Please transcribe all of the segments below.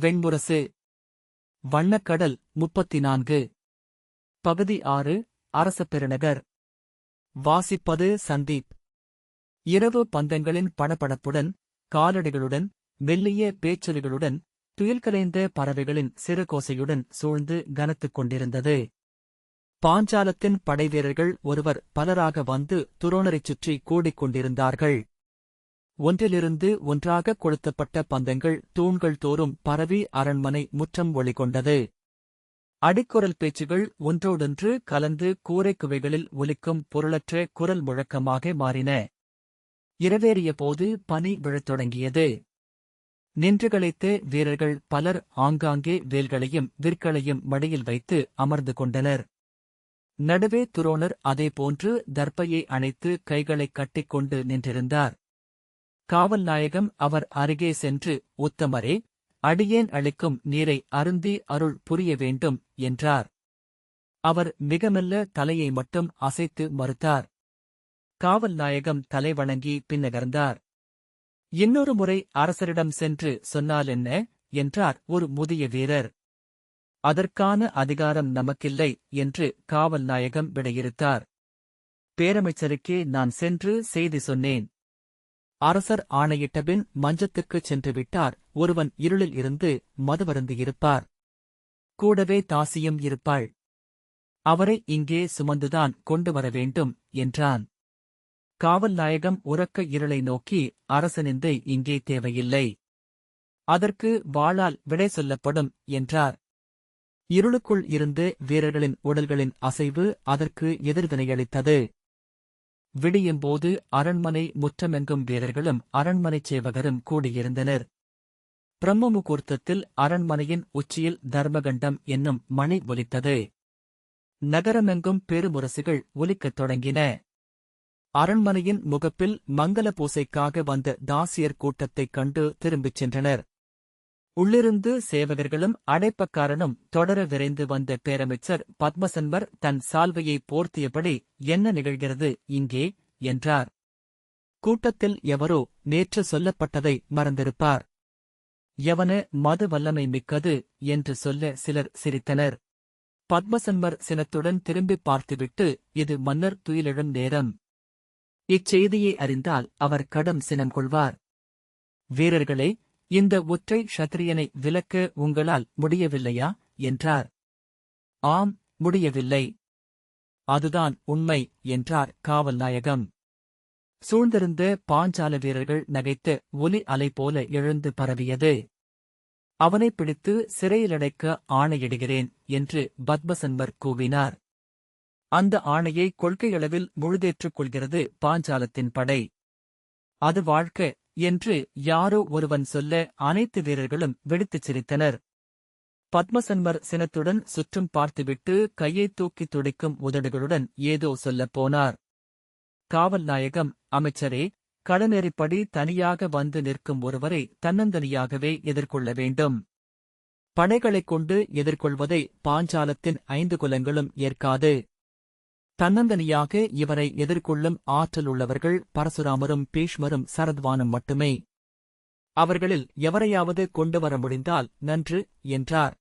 வெண்முரசு வண்ணக்கடல் முப்பத்தி நான்கு பகுதி ஆறு அரச பெருநகர் வாசிப்பது சந்தீப். இரவு பந்தங்களின் படபடப்புடன் காலடிகளுடன் மெல்லிய பேச்சொலிகளுடன் துயில்கலைந்த பறவைகளின் சிறு கோசையுடன் சூழ்ந்து கனத்துக் கொண்டிருந்தது. பாஞ்சாலத்தின் படைவீரர்கள் ஒருவர் பலராக வந்து துரோணரைச் சுற்றி கூடிக் கொண்டிருந்தார்கள். ஒன்றிலிருந்து ஒன்றாக கொளுத்தப்பட்ட பந்தங்கள் தூண்கள் தோறும் பரவி அரண்மனை முற்றம் ஒளிகொண்டது. அடிக்குரல் பேச்சுகள் ஒன்றோடொன்று கலந்து கூரை குவைகளில் ஒலிக்கும் பொருளற்ற குரல் முழக்கமாக மாறின. இரவேறிய போது பனி விழத் தொடங்கியது. நின்று களைத்த வீரர்கள் பலர் ஆங்காங்கே வேல்களையும் விற்களையும் மடியில் வைத்து அமர்ந்து கொண்டனர். நடுவே துரோணர் அதேபோன்று தர்பையை அணைத்து கைகளைக் கட்டிக்கொண்டு நின்றிருந்தார். காவல் நாயகம் அவர் அருகே சென்று உத்தமரே அடியேன் அளிக்கும் நீரை அருந்தி அருள் புரிய வேண்டும் என்றார். அவர் மிகமெல்ல தலையை மட்டும் அசைத்து மறுத்தார். காவல் நாயகம் தலை வணங்கி பின்னகர்ந்தார் இன்னொரு முறை அரசரிடம் சென்று சொன்னால் என்ன? என்றார் ஒரு முதிய வீரர். அதற்கான அதிகாரம் நமக்கில்லை என்று காவல் நாயகம் விடையிறுத்தார். பேரமைச்சருக்கே நான் சென்று செய்தி சொன்னேன். அரசர் ஆணையிட்டபின் மஞ்சத்துக்குச் சென்று விட்டார் ஒருவன் இருளில் இருந்து மதுவருந்தியிருப்பார் கூடவே தாசியும் இருப்பாள். அவரை இங்கே சுமந்துதான் கொண்டு வர வேண்டும் என்றான். காவல் நாயகம் உறக்க இருளை நோக்கி அரசனிந்தை இங்கே தேவையில்லை. அதற்கு வாளால் விடை சொல்லப்படும் என்றார். இருளுக்குள் இருந்து வீரர்களின் உடல்களின் அசைவு அதற்கு எதிர்வினையளித்தது விடியும்போது அரண்மனை முற்றமெங்கும் வீரர்களும் அரண்மனைச் சேவகரும் கூடியிருந்தனர். பிரம்ம முகூர்த்தத்தில் அரண்மனையின் உச்சியில் தர்மகண்டம் என்னும் மணி ஒலித்தது. நகரமெங்கும் பெருமுரசுகள் ஒலிக்கத் தொடங்கின. அரண்மனையின் முகப்பில் மங்கள பூசைக்காக வந்த தாசியர் கூட்டத்தைக் கண்டு திரும்பிச் சென்றனர். உள்ளிருந்து சேவகர்களும் அடைப்பக்காரனும் தொடர விரைந்து வந்த பேரமைச்சர் பத்மசன்வர் தன் சால்வையை போர்த்தியபடி என்ன நிகழ்கிறது இங்கே? என்றார். கூட்டத்தில் எவரோ நேற்று சொல்லப்பட்டதை மறந்திருப்பார். எவன மது வல்லமை மிக்கது என்று சொல்ல சிலர் சிரித்தனர். பத்மசன்வர் சினத்துடன் திரும்பி பார்த்துவிட்டு இது மன்னர் துயிலிடும் நேரம். இச்செய்தியை அறிந்தால் அவர் கடும் சினம் கொள்வார். வீரர்களே இந்த ஒற்றை ஷத்திரியனை விலக்க உங்களால் முடியவில்லையா? என்றார். ஆம் முடியவில்லை. அதுதான் உண்மை என்றார் காவல் நாயகம். சூழ்ந்திருந்த பாஞ்சால வீரர்கள் நகைத்து ஒலி அலை போல எழுந்து பரவியது. அவனை பிடித்து சிறையிலடைக்க ஆணையிடுகிறேன் என்று பத்மசன்வர் கூவினார். அந்த ஆணையை கொள்கையளவில் முழுதேற்றுக் கொள்கிறது பாஞ்சாலத்தின் படை. அது வாழ்க்க என்று யாரோ ஒருவன் சொல்ல அனைத்து வீரர்களும் வெடித்துச் சிரித்தனர். பத்மசன்வர் சினத்துடன் சுற்றும் பார்த்துவிட்டு கையை தூக்கி துடிக்கும் உதடுகளுடன் ஏதோ சொல்லப் போனார். காவல் நாயகம் அமைச்சரே கடனெறிப்படி தனியாக வந்து நிற்கும் ஒருவரை தன்னந்தனியாகவே எதிர்கொள்ள வேண்டும். படைகளைக் கொண்டு எதிர்கொள்வதை பாஞ்சாலத்தின் ஐந்து குலங்களும் ஏற்காது. தன்னந்தனியாக இவரை எதிர்கொள்ளும் ஆற்றல் உள்ளவர்கள் பரசுராமரும் பீஷ்மரும் சரத்வானும் மட்டுமே. அவர்களில் எவரையாவது கொண்டு வர முடிந்தால் நன்று என்றார்.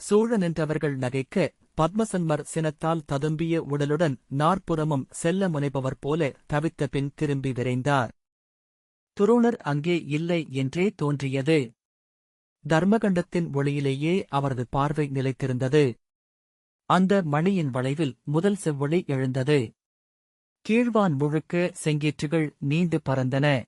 சூழ நின்றவர்கள் நகைக்க பத்மசன்மர் சினத்தால் ததும்பிய உடலுடன் நாற்புறமும் செல்ல முனைபவர் போல தவித்த பின் திரும்பி விரைந்தார். துரோணர் அங்கே இல்லை என்றே தோன்றியது. தர்மகண்டத்தின் ஒளியிலேயே அவரது பார்வை நிலைத்திருந்தது. அந்த மணியின் வளைவில் முதல் செவ்வொளி எழுந்தது. கீழ்வான் முழுக்க செங்கீற்றுகள் நீண்டு பறந்தன.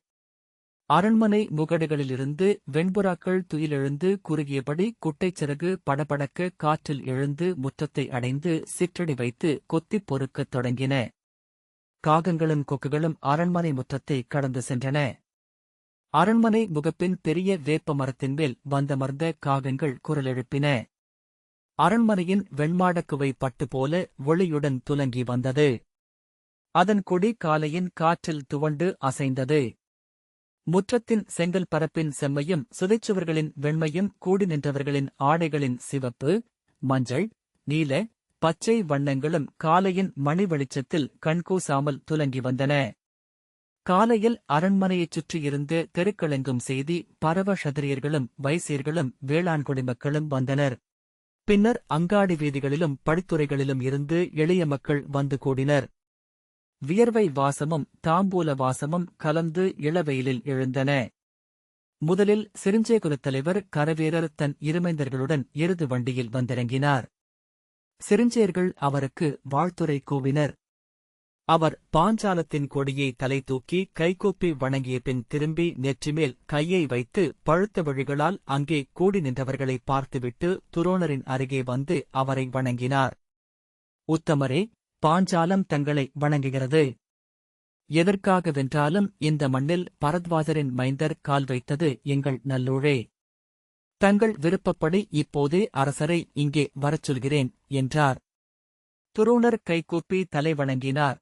அரண்மனை முகடுகளிலிருந்து வெண்புறாக்கள் துயிலெழுந்து குறுகியபடி குட்டைச் சிறகு படபடக்க காற்றில் எழுந்து முற்றத்தை அடைந்து சிற்றடி வைத்து கொத்திப் பொறுக்கத் தொடங்கின. காகங்களும் கொக்குகளும் அரண்மனை முற்றத்தை கடந்து சென்றன. அரண்மனை முகப்பின் பெரிய வேப்ப மரத்தின் மேல் வந்தமர்ந்த காகங்கள் குரலெழுப்பின. அரண்மனையின் வெண்மாடக்குவை பட்டு போல ஒளியுடன் துலங்கி வந்தது. அதன் கொடி காலையின் காற்றில் துவண்டு அசைந்தது. முற்றத்தின் செங்கல் பரப்பின் செம்மையும் சுதைச்சுவர்களின் வெண்மையும் கூடி நின்றவர்களின் ஆடைகளின் சிவப்பு மஞ்சள் நீல பச்சை வண்ணங்களும் காலையின் மணி வெளிச்சத்தில் கண்கூசாமல் துலங்கி வந்தன. காலையில் அரண்மனையைச் சுற்றியிருந்து தெருக்களெங்கும் செய்தி பரவ சதிரியர்களும் வைசியர்களும் வேளாண் குடிமக்களும் வந்தனர். பின்னர் அங்காடி வீதிகளிலும் படித்துறைகளிலும் இருந்து எளிய மக்கள் வந்து கூடினர். வியர்வை வாசமும் தாம்பூல வாசமும் கலந்து இளவெயிலில் எழுந்தன. முதலில் சிறிஞ்சேகுலத் தலைவர் கரவேரர் தன் இருமைந்தர்களுடன் எருது வண்டியில் வந்திறங்கினார். சிறிஞ்சேர்கள் அவருக்கு வாழ்த்துரை கூவினர். அவர் பாஞ்சாலத்தின் கொடியை தலை தூக்கி கைகூப்பி வணங்கிய பின் திரும்பி நெற்றிமேல் கையை வைத்து பழுத்த வழிகளால் அங்கே கூடி நின்றவர்களை பார்த்துவிட்டு துரோணரின் அருகே வந்து அவரை வணங்கினார். உத்தமரே பாஞ்சாலம் தங்களை வணங்குகிறது. எதற்காகவென்றாலும் இந்த மண்ணில் பரத்வாஜரின் மைந்தர் கால் வைத்தது எங்கள் நல்லூழே. தங்கள் விருப்பப்படி இப்போதே அரசரை இங்கே வரச் சொல்கிறேன் என்றார். துரோணர் கைகூப்பி தலை வணங்கினார்.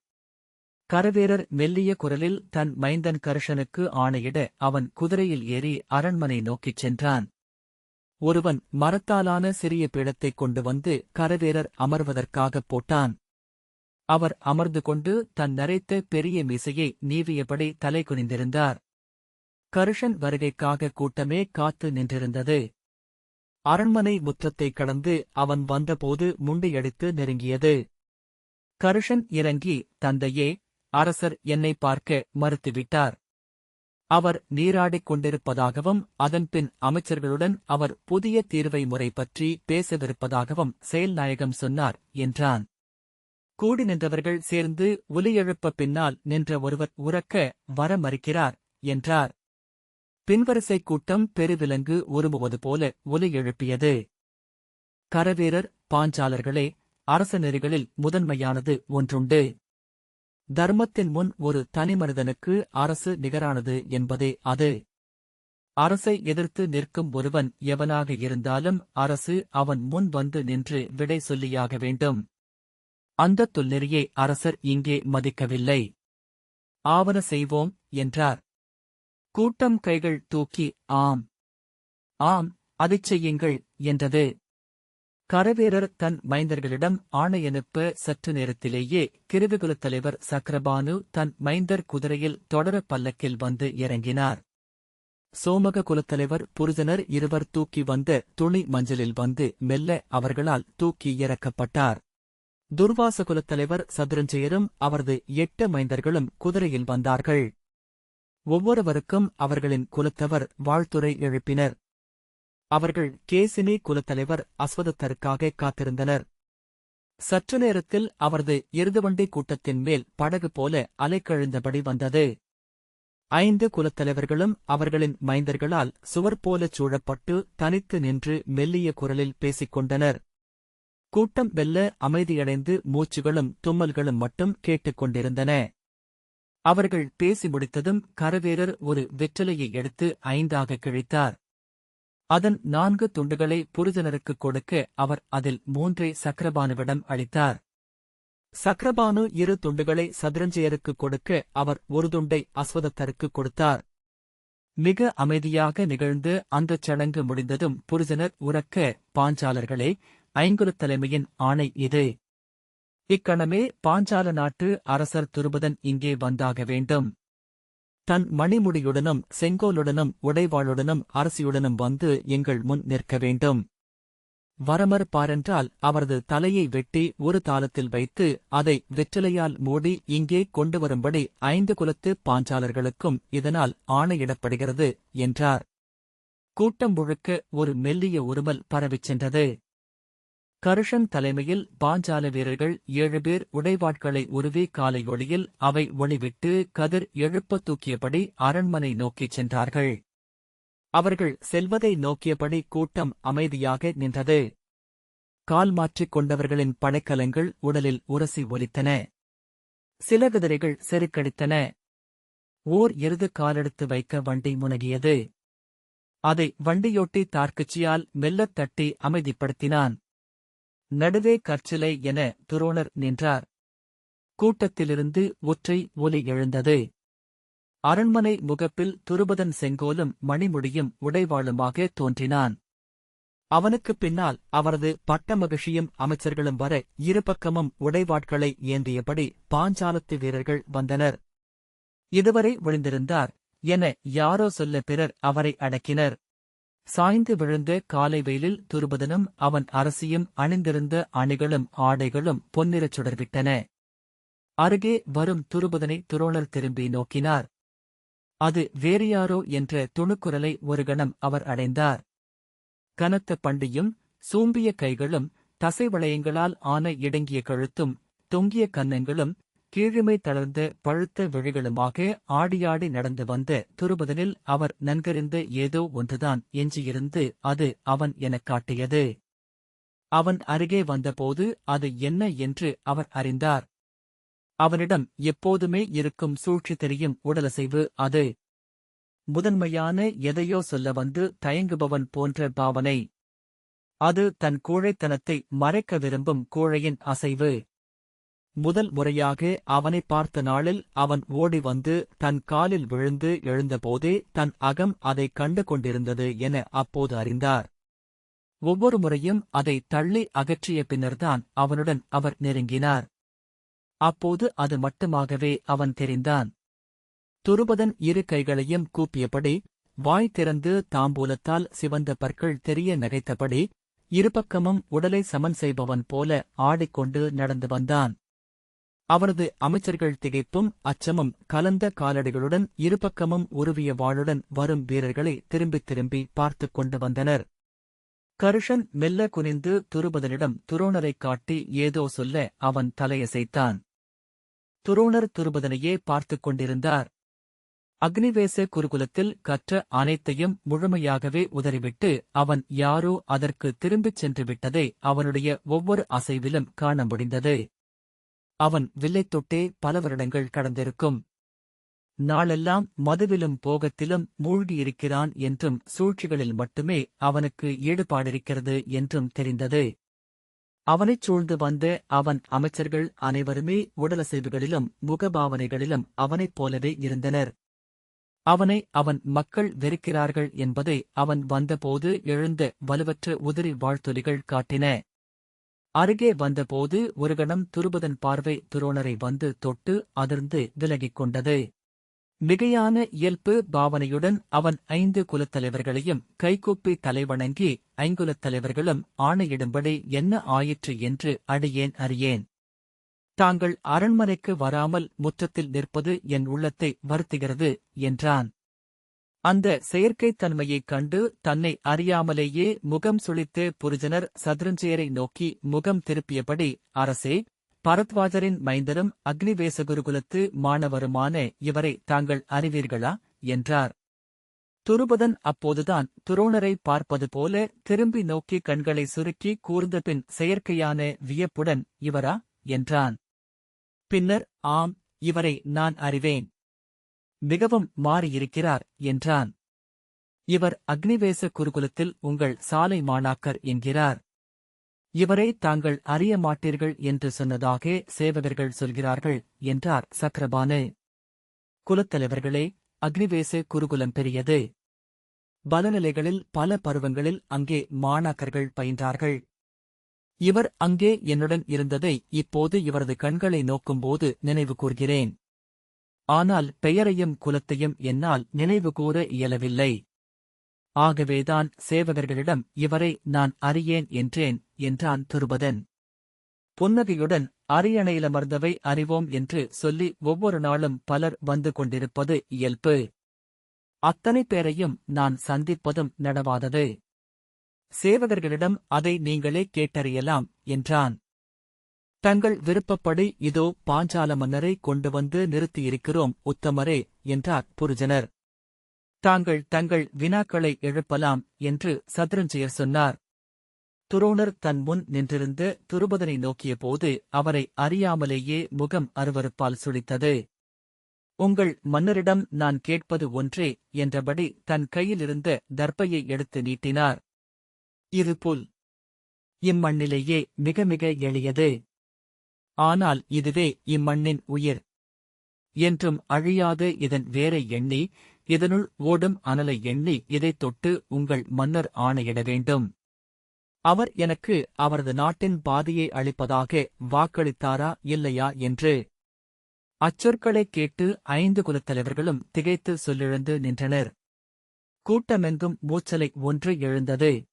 கரவேரர் மெல்லிய குரலில் தன் மைந்தன் கருஷனுக்கு ஆணையிட அவன் குதிரையில் ஏறி அரண்மனை நோக்கிச் சென்றான். ஒருவன் மரத்தாலான சிறிய பீடத்தைக் கொண்டு வந்து கரவேரர் அமர்வதற்காகப் போட்டான். அவர் அமர்ந்து கொண்டு தன் நரைத்த பெரிய மீசையை நீவியபடி தலை குனிந்திருந்தார். கருஷன் வருகைக்காக கூட்டமே காத்து நின்றிருந்தது. அரண்மனை முற்றத்தைக் கடந்து அவன் வந்தபோது முண்டையடித்து நெருங்கியது. கருஷன் இறங்கி தந்தையே அரசர் என்னை பார்க்க மறுத்துவிட்டார். அவர் நீராடிக் கொண்டிருப்பதாகவும் அதன்பின் அமைச்சர்களுடன் அவர் புதிய தீர்வை முறை பற்றி பேசவிருப்பதாகவும் செயல்நாயகம் சொன்னார் என்றான். கூடி நின்றவர்கள் சேர்ந்து ஒலி எழுப்ப பின்னால் நின்ற ஒருவர் உறக்க வர மறுக்கிறார் என்றார். பின்வரிசை கூட்டம் பெருவிலங்கு உருமுவது போல ஒலி எழுப்பியது. கரவீரர் பாஞ்சாலர்களே அரச நெறிகளில் முதன்மையானது ஒன்றுண்டு. தர்மத்தின் முன் ஒரு தனிமனிதனுக்கு அரசு நிகரானது என்பதே அது. அரசை எதிர்த்து நிற்கும் ஒருவன் எவனாக இருந்தாலும் அரசு அவன் முன் வந்து நின்று விடை சொல்லியாக வேண்டும். அந்த தொல்நெறியை அரசர் இங்கே மதிக்கவில்லை. ஆவன செய்வோம் என்றார். கூட்டம் கைகள் தூக்கி ஆம். ஆம் அதைச் செய்யுங்கள் என்றது. கரவேரர் தன் மைந்தர்களிடம் ஆணையனுப்ப சற்று நேரத்திலேயே கிருவிகுலத் தலைவர் சக்கரபானு தன் மைந்தர் குதிரையில் தொடர பல்லக்கில் வந்து இறங்கினார். சோமக குலத்தலைவர் புரிதனர் இருவர் தூக்கி வந்த துணி மஞ்சளில் வந்து மெல்ல அவர்களால் தூக்கி இறக்கப்பட்டார். துர்வாச குலத்தலைவர் சதுரஞ்சயரும் அவரது எட்டு மைந்தர்களும் குதிரையில் வந்தார்கள். ஒவ்வொருவருக்கும் அவர்களின் குலத்தவர் வாழ்த்துரை எழுப்பினர். அவர்கள் கேசினி குலத்தலைவர் அஸ்வதத்தருக்காக காத்திருந்தனர். சற்று நேரத்தில் அவரது எருதுவண்டி கூட்டத்தின் மேல் படகு போல அலைக்கழிந்தபடி வந்தது. ஐந்து குலத்தலைவர்களும் அவர்களின் மைந்தர்களால் சுவர் போலச் சூழப்பட்டு தனித்து நின்று மெல்லிய குரலில் பேசிக் கொண்டனர் கூட்டம் வெல்ல அமைதியடைந்து மூச்சுகளும் தும்மல்களும் மட்டும் கேட்டுக்கொண்டிருந்தன. அவர்கள் பேசி முடித்ததும் கரவேரர் ஒரு வெற்றிலையை எடுத்து ஐந்தாக கிழித்தார். அதன் நான்கு துண்டுகளை புரிதனருக்குக் கொடுக்க அவர் அதில் மூன்றை சக்கரபானுவிடம் அளித்தார். சக்கரபானு இரு துண்டுகளை சதுரஞ்சயருக்குக் கொடுக்க அவர் ஒரு துண்டை அஸ்வதத்தருக்குக் கொடுத்தார். மிக அமைதியாக நிகழ்ந்து அந்தச் சடங்கு முடிந்ததும் புரிதனர் உறக்க பாஞ்சாலர்களே ஐங்குரு தலைமையின் ஆணை இது. இக்கணமே பாஞ்சால நாட்டு அரசர் துருபதன் இங்கே வந்தாக வேண்டும். தன் மணிமுடியுடனும் செங்கோலுடனும் உடைவாளுடனும் அரசியுடனும் வந்து எங்கள் முன் நிற்க வேண்டும். வரமர் பாரென்றால் அவரது தலையை வெட்டி ஒரு தாளத்தில் வைத்து அதை வெற்றிலையால் மூடி இங்கே கொண்டு வரும்படி ஐந்து குலத்து பாஞ்சாலர்களுக்கும் இதனால் ஆணையிடப்படுகிறது என்றார். கூட்டம் முழுக்க ஒரு மெல்லிய உருமல் பரவிச் சென்றது. கருஷன் தலைமையில் பாஞ்சால வீரர்கள் ஏழு பேர் உடைவாட்களை உருவி காலை ஒளியில் அவை ஒளிவிட்டு கதிர் எழுப்ப தூக்கியபடி அரண்மனை நோக்கிச் சென்றார்கள். அவர்கள் செல்வதை நோக்கியபடி கூட்டம் அமைதியாக நின்றது. கால் மாற்றிக் கொண்டவர்களின் படைக்கலங்கள் உடலில் உரசி ஒலித்தன. சில குதிரைகள் செருக்கடித்தன. ஓர் எருது காலெடுத்து வைக்க வண்டி முனகியது. அதை வண்டியொட்டி தார்க்குச்சியால் மெல்லத் தட்டி அமைதிப்படுத்தினான். நடுவே கற்சிலை என துரோணர் நின்றார். கூட்டத்திலிருந்து ஒற்றை ஒலி எழுந்தது. அரண்மனை முகப்பில் துருபதன் செங்கோலும் மணிமுடியும் உடைவாளுமாக தோன்றினான். அவனுக்குப் பின்னால் அவரது பட்டமகிழ்ச்சியும் அமைச்சர்களும் வர இருபக்கமும் உடைவாட்களை ஏந்தியபடி பாஞ்சாலத்து வீரர்கள் வந்தனர். இதுவரை ஒளிந்திருந்தார் என யாரோ சொல்ல பிறர் அவரை அடக்கினர். சாய்ந்து விழுந்த காலை வெயிலில் துருபதனும் அவன் அரசியும் அணிந்திருந்த அணிகளும் ஆடைகளும் பொன்னிறச் சுடர்விட்டன. அருகே வரும் துருபதனை துரோணர் திரும்பி நோக்கினார். அது வேறு யாரோ என்ற துணுக்குரலை ஒரு கணம் அவர் அடைந்தார். கனத்த பண்டியும் சூம்பிய கைகளும் தசை வளையங்களால் ஆன இடங்கிய கழுத்தும் தொங்கிய கன்னங்களும் கீழுமை தளர்ந்த பழுத்த விழிகளுமாக ஆடியாடி நடந்து வந்த துருபதனில் அவர் நன்கறிந்த ஏதோ ஒன்றுதான் எஞ்சியிருந்து அது அவன் எனக் காட்டியது. அவன் அருகே வந்தபோது அது என்ன என்று அவர் அறிந்தார். அவனிடம் எப்போதுமே இருக்கும் சூழ்ச்சி தெரியும் உடலசைவு அது. முதன்மையான எதையோ சொல்ல வந்து தயங்குபவன் போன்ற பாவனை. அது தன் கூழைத்தனத்தை மறைக்க விரும்பும் கோழையின் அசைவு. முதல் முறையாக அவனை பார்த்த நாளில் அவன் ஓடி வந்து தன் காலில் விழுந்து எழுந்தபோதே தன் அகம் அதை கண்டு கொண்டிருந்தது என அப்போது அறிந்தார். ஒவ்வொரு முறையும் அதை தள்ளி அகற்றிய பின்னர்தான் அவனுடன் அவர் நெருங்கினார். அப்போது அது மட்டுமாகவே அவன் தெரிந்தான். துருபதன் இரு கைகளையும் கூப்பியபடி வாய் திறந்து தாம்பூலத்தால் சிவந்த பற்கள் தெரிய நகைத்தபடி இருபக்கமும் உடலை சமன் செய்பவன் போல ஆடிக்கொண்டு நடந்து வந்தான். அவனது அமைச்சர்கள் திகைப்பும் அச்சமும் கலந்த காலடிகளுடன் இருபக்கமும் உருவிய வாளுடன் வரும் வீரர்களை திரும்பித் திரும்பி பார்த்துக் கொண்டு வந்தனர். கருஷன் மெல்ல குனிந்து துருபதனிடம் துரோணரைக் காட்டி ஏதோ சொல்ல அவன் தலையசைத்தான். துரோணர் துருபதனையே பார்த்துக் கொண்டிருந்தார். அக்னிவேச குருகுலத்தில் கற்ற அனைத்தையும் முழுமையாகவே உதறிவிட்டு அவன் யாரோ அதற்கு திரும்பிச் சென்று விட்டதை அவனுடைய ஒவ்வொரு அசைவிலும் காண முடிந்தது. அவன் வில்லைத் தொட்டே பல வருடங்கள் கடந்திருக்கும். நாளெல்லாம் மதுவிலும் போகத்திலும் மூழ்கியிருக்கிறான் என்றும் சூழ்ச்சிகளில் மட்டுமே அவனுக்கு ஈடுபாடிருக்கிறது என்றும் தெரிந்தது. அவனைச் சூழ்ந்து வந்த அவன் அமைச்சர்கள் அனைவருமே உடலசைவுகளிலும் முகபாவனைகளிலும் அவனைப் போலவே இருந்தனர். அவனை அவன் மக்கள் வெறுக்கிறார்கள் என்பதை அவன் வந்தபோது எழுந்த வலுவற்ற உதிரி வாழ்த்தொலிகள் காட்டின. அருகே வந்தபோது ஒரு கணம் துருபதன் பார்வை துரோணரை வந்து தொட்டு அதிர்ந்து விலகிக் கொண்டது. மிகையான இயல்பு பாவனையுடன் அவன் ஐந்து குலத்தலைவர்களையும் கைகூப்பி தலைவணங்கி ஐங்குலத் தலைவர்களும் ஆணையிடும்படி என்ன ஆயிற்று என்று அடியேன் அறியேன். தாங்கள் அரண்மனைக்கு வராமல் முற்றத்தில் நிற்பது என் உள்ளத்தை வருத்துகிறது என்றான். அந்த செயற்கைத் தன்மையைக் கண்டு தன்னை அறியாமலேயே முகம் சுழித்து புரிஜனர் சத்ருஞ்சயரை நோக்கி முகம் திருப்பியபடி அரசே பரத்வாஜரின் மைந்தரும் அக்னிவேச குருகுலத்து மாணவருமான இவரை தாங்கள் அறிவீர்களா? என்றார். துருபதன் அப்போதுதான் துரோணரை பார்ப்பது போல திரும்பி நோக்கி கண்களை சுருக்கி கூர்ந்தபின் செயற்கையான வியப்புடன் இவரா? என்றான். பின்னர் ஆம் இவரை நான் அறிவேன். மிகவும் மாறியிருக்கிறார் என்றான். இவர் அக்னிவேச குருகுலத்தில் உங்கள் சாலை மாணாக்கர் என்கிறார். இவரை தாங்கள் அறிய மாட்டீர்கள் என்று சொன்னதாக சேவகர்கள் சொல்கிறார்கள் என்றார் சக்கரபானு குலத்தலைவர்களே அக்னிவேச குருகுலம் பெரியது. பலநிலைகளில் பல பருவங்களில் அங்கே மாணாக்கர்கள் பயின்றார்கள். இவர் அங்கே என்னுடன் இருந்ததை இப்போது இவரது கண்களை நோக்கும்போது நினைவு கூர்கிறேன். ஆனால் பெயரையும் குலத்தையும் என்னால் நினைவுகூர இயலவில்லை. ஆகவேதான் சேவகர்களிடம் இவரை நான் அறியேன் என்றேன் என்றான் துருபதன். புன்னகையுடன் அரியணையிலமர்ந்தவை அறிவோம் என்று சொல்லி ஒவ்வொரு நாளும் பலர் வந்து கொண்டிருப்பது இயல்பு. அத்தனை பேரையும் நான் சந்திப்பதும் நடவாதது. சேவகர்களிடம் அதை நீங்களே கேட்டறியலாம் என்றான். தங்கள் விருப்பப்படி இதோ பாஞ்சால மன்னரை கொண்டு வந்து நிறுத்தியிருக்கிறோம் உத்தமரே என்றார் புருஜனர். தாங்கள் தங்கள் வினாக்களை எழுப்பலாம் என்று சத்ரஞ்சயர் சொன்னார். துரோணர் தன் முன் நின்றிருந்து துருபதனை நோக்கியபோது அவரை அறியாமலேயே முகம் அருவருப்பால் சுழித்தது. உங்கள் மன்னரிடம் நான் கேட்பது ஒன்றே என்றபடி தன் கையிலிருந்த தர்ப்பையை எடுத்து நீட்டினார். இது புல். இம்மண்ணிலேயே மிக மிக எளியது. ஆனால் இதுவே இம்மண்ணின் உயிர். என்றும் அழியாது இதன் வேரை எண்ணி இதனுள் ஓடும் அனலை எண்ணி இதைத் தொட்டு உங்கள் மன்னர் ஆணையிட வேண்டும். அவர் எனக்கு அவரது நாட்டின் பாதையை அளிப்பதாக வாக்களித்தாரா இல்லையா என்று. அச்சொற்களைக் கேட்டு ஐந்து குலத்தலைவர்களும் திகைத்து சொல்லிழந்து நின்றனர். கூட்டமெங்கும் மூச்சலை ஒன்று எழுந்தது.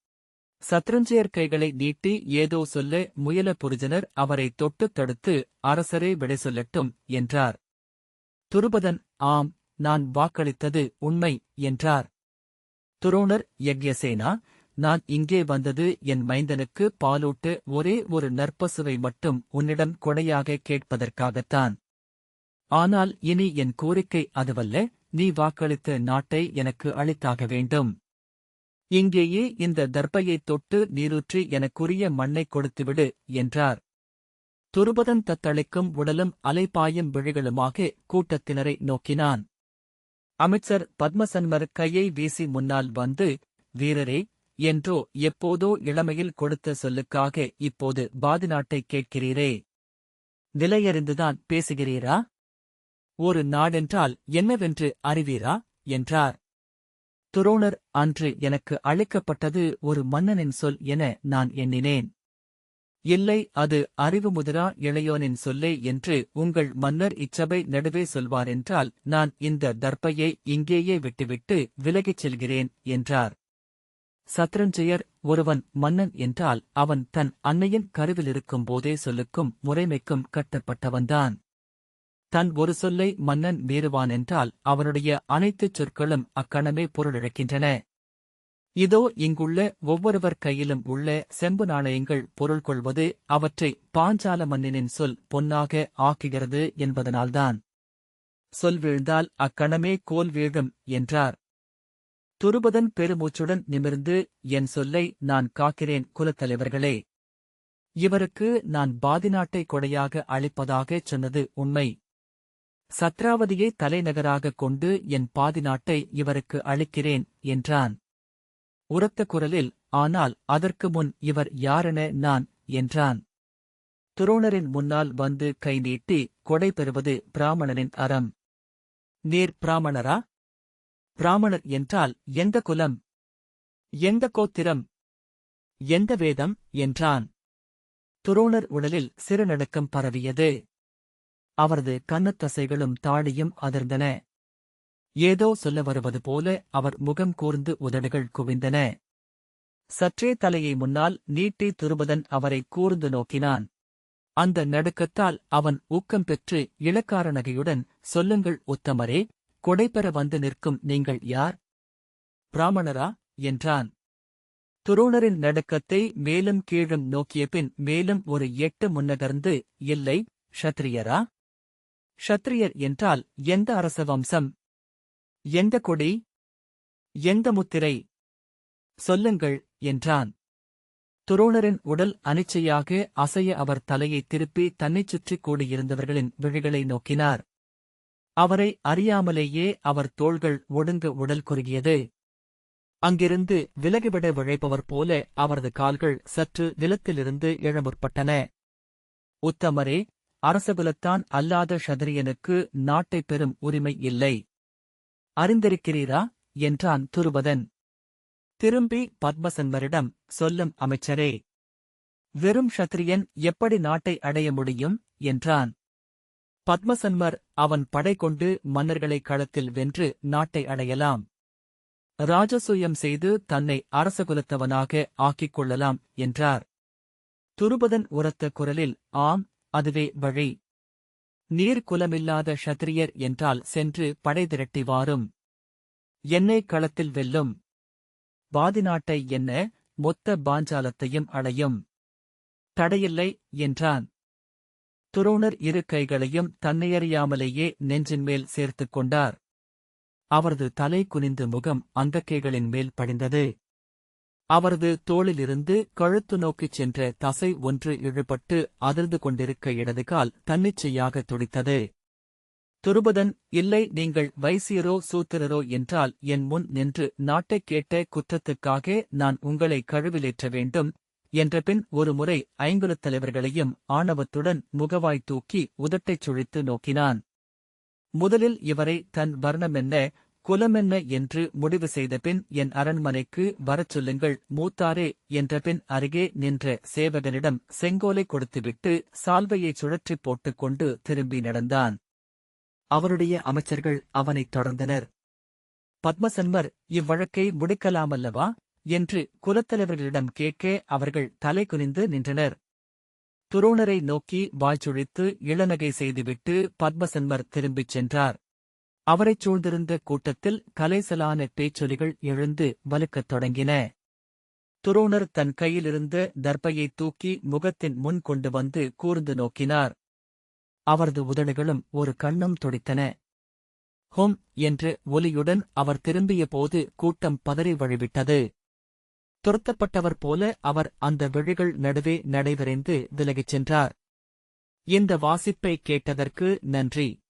சத்ருஞ்சயர் கைகளை நீட்டி ஏதோ சொல்ல முயல புரிஜனர் அவரை தொட்டுத் தடுத்து அரசரே விடை சொல்லட்டும் என்றார். துருபதன் ஆம் நான் வாக்களித்தது உண்மை என்றார். துரோணர் யக்யசேனா நான் இங்கே வந்தது என் மைந்தனுக்கு பாலூட்டு ஒரே ஒரு நற்பசுவை மட்டும் உன்னிடம் கொடையாக கேட்பதற்காகத்தான். ஆனால் இனி என் கோரிக்கை அதுவல்ல நீ வாக்களித்த நாட்டை எனக்கு அளித்தாக வேண்டும். இங்கேயே இந்த தர்பையைத் தொட்டு நீரூற்றி எனக்குரிய மண்ணைக் கொடுத்துவிடு என்றார். துருபதன் தத்தளிக்கும் உடலும் அலைபாயும் விழிகளுமாக கூட்டத்தினரை நோக்கினான். அமைச்சர் பத்மசன்மர் கையை வீசி முன்னால் வந்து வீரரே என்றோ எப்போதோ இளமையில் கொடுத்த சொல்லுக்காக இப்போது பாதி நாட்டைக் கேட்கிறீரே. நிலையறிந்துதான் பேசுகிறீரா? ஒரு நாடென்றால் என்னவென்று அறிவீரா? என்றார். துரோணர் அன்று எனக்கு அளிக்கப்பட்டது ஒரு மன்னனின் சொல் என நான் எண்ணினேன். இல்லை அது அறிவு முதலா இளையோனின் சொல்லே என்று உங்கள் மன்னர் இச்சபை நடுவே சொல்வாரென்றால் நான் இந்த தர்ப்பையை இங்கேயே விட்டுவிட்டு விலகிச் செல்கிறேன் என்றார். சத்ரஞ்சயர் ஒருவன் மன்னன் என்றால் அவன் தன் அன்னையின் கருவிலிருக்கும் போதே சொல்லுக்கும் முறைமைக்கும் கட்டப்பட்டவன்தான். தன் ஒரு சொல்லை மன்னன் மீறுவான் என்றால் அவனுடைய அனைத்துச் சொற்களும் அக்கணமே பொருளிழக்கின்றன. இதோ இங்குள்ள ஒவ்வொருவர் கையிலும் உள்ள செம்பு நாணயங்கள் பொருள் கொள்வது அவற்றை பாஞ்சால மன்னனின் சொல் பொன்னாக ஆக்குகிறது என்பதனால்தான். சொல் வீழ்ந்தால் அக்கணமே கோல் வீழும் என்றார். துருபதன் பெருமூச்சுடன் நிமிர்ந்து என் சொல்லை நான் காக்கிறேன் குலத்தலைவர்களே இவருக்கு நான் பாதிநாட்டை கொடையாக அளிப்பதாகச் சொன்னது உண்மை. சத்ராவதியை தலைநகராகக் கொண்டு என் பாதி நாட்டை இவருக்கு அளிக்கிறேன் என்றான். உரத்த குரலில் ஆனால் அதற்கு முன் இவர் யாரென நான் என்றான். துரோணரின் முன்னால் வந்து கை நீட்டி கொடை பெறுவது பிராமணனின் அறம். நீர் பிராமணரா? பிராமணர் என்றால் எந்த குலம்? எந்த கோத்திரம்? எந்த வேதம்? என்றான். துரோணர் உடலில் சிறுநடுக்கம் பரவியது. அவரது கன்னத்தசைகளும் தாடியும் அதிர்ந்தன. ஏதோ சொல்ல வருவது போல அவர் முகம் கூர்ந்து உதடுகள் குவிந்தன. சற்றே தலையை முன்னால் நீட்டி திருபதன் அவரை கூர்ந்து நோக்கினான். அந்த நடுக்கத்தால் அவன் ஊக்கம் பெற்று இளக்கார நகையுடன் சொல்லுங்கள் உத்தமரே கொடைபெற வந்து நிற்கும் நீங்கள் யார்? பிராமணரா? என்றான். துரோணரின் நடுக்கத்தை மேலும் கீழும் நோக்கிய பின் மேலும் ஒரு எட்டு முன்னகர்ந்து இல்லை ஷத்ரியரா ஷத்ரியர் என்றால் எந்த அரச வம்சம்? எந்த கொடி? எந்த முத்திரை? சொல்லுங்கள் என்றான். துரோணரின் உடல் அனிச்சையாக அசைய அவர் தலையை திருப்பி தன்னைச் சுற்றிக் கூடியிருந்தவர்களின் விழிகளை நோக்கினார். அவரை அறியாமலேயே அவர் தோள்கள் ஒடுங்க உடல் குறுகியது. அங்கிருந்து விலகிவிட விழைப்பவர் போல அவரது கால்கள் சற்று நிலத்திலிருந்து எழ முற்பட்டன உத்தமரே அரசகுலத்தான் அல்லாத ஷதரியனுக்கு நாட்டைப் பெறும் உரிமை இல்லை. அறிந்திருக்கிறீரா? என்றான் துருபதன். திரும்பி பத்மசன்மரிடம் சொல்லும் அமைச்சரே வெறும் ஷத்ரியன் எப்படி நாட்டை அடைய முடியும்? என்றான். பத்மசன்மர் அவன் படை கொண்டு மன்னர்களை களத்தில் வென்று நாட்டை அடையலாம். ராஜசூயம் செய்து தன்னை அரசகுலத்தவனாக ஆக்கிக் கொள்ளலாம் என்றார். துருபதன் உரத்த குரலில் ஆம் அதுவே வழி. நீர்க்குலமில்லாத ஷத்திரியர் ஷத்ரியர் என்றால் சென்று படை திரட்டி வாரும். என்னை களத்தில் வெல்லும். பாதிநாட்டை என்ன மொத்த பாஞ்சாலத்தையும் அடையும். தடையில்லை என்றான். துரோணர் இரு கைகளையும் தன்னையறியாமலேயே நெஞ்சின் மேல் சேர்த்துக் கொண்டார். அவரது தலை குனிந்து முகம் அங்கக்கைகளின் மேல் படிந்தது. அவரது தோளிலிருந்து கழுத்து நோக்கிச் சென்ற தசை ஒன்று இழுபட்டு அதிர்ந்து கொண்டிருக்க இடது கால் தன்னிச்சையாக துடித்தது. துருபதன் இல்லை நீங்கள் வைசியரோ சூத்திரரோ என்றால் என் முன் நின்று நாட்டைக் கேட்ட குற்றத்துக்காக நான் உங்களை கழுவிலேற்ற வேண்டும் என்றபின் ஒருமுறை ஐங்குலத் தலைவர்களையும் ஆணவத்துடன் முகவாய் தூக்கி உதட்டைச் சுழித்து நோக்கினான். முதலில் இவரை தன் வர்ணமென்ன குலமென்ன என்று முடிவு செய்தபின் என் அரண்மனைக்கு வரச் சொல்லுங்கள். மூத்தாரே என்றபின் அருகே நின்ற சேவகனிடம் செங்கோலை கொடுத்துவிட்டு சால்வையைச் சுழற்றிப் போட்டுக்கொண்டு திரும்பி நடந்தான். அவருடைய அமைச்சர்கள் அவனைத் தொடர்ந்தனர். பத்மசன்மர் இவ்வழக்கை முடிக்கலாமல்லவா? என்று குலத்தலைவர்களிடம் கேட்க அவர்கள் தலை குனிந்து நின்றனர். துரோணரை நோக்கி வாய்ச்சுழித்து இளநகை செய்துவிட்டு பத்மசன்மர் திரும்பிச் சென்றார். அவரைச் சூழ்ந்திருந்த கூட்டத்தில் கலைசலான பேச்சொலிகள் எழுந்து வலுக்கத் தொடங்கின. துரோணர் தன் கையிலிருந்த தர்பையைத் தூக்கி முகத்தின் முன் கொண்டு வந்து கூர்ந்து நோக்கினார். அவரது உதடுகளும் ஒரு கண்ணும் துடித்தன. ஹோம் என்று ஒலியுடன் அவர் திரும்பிய போது கூட்டம் பதறி வழிவிட்டது. துரத்தப்பட்டவர் போல அவர் அந்த விழிகள் நடுவே நடைவிரைந்து விலகிச் சென்றார். இந்த வாசிப்பை கேட்டதற்கு நன்றி.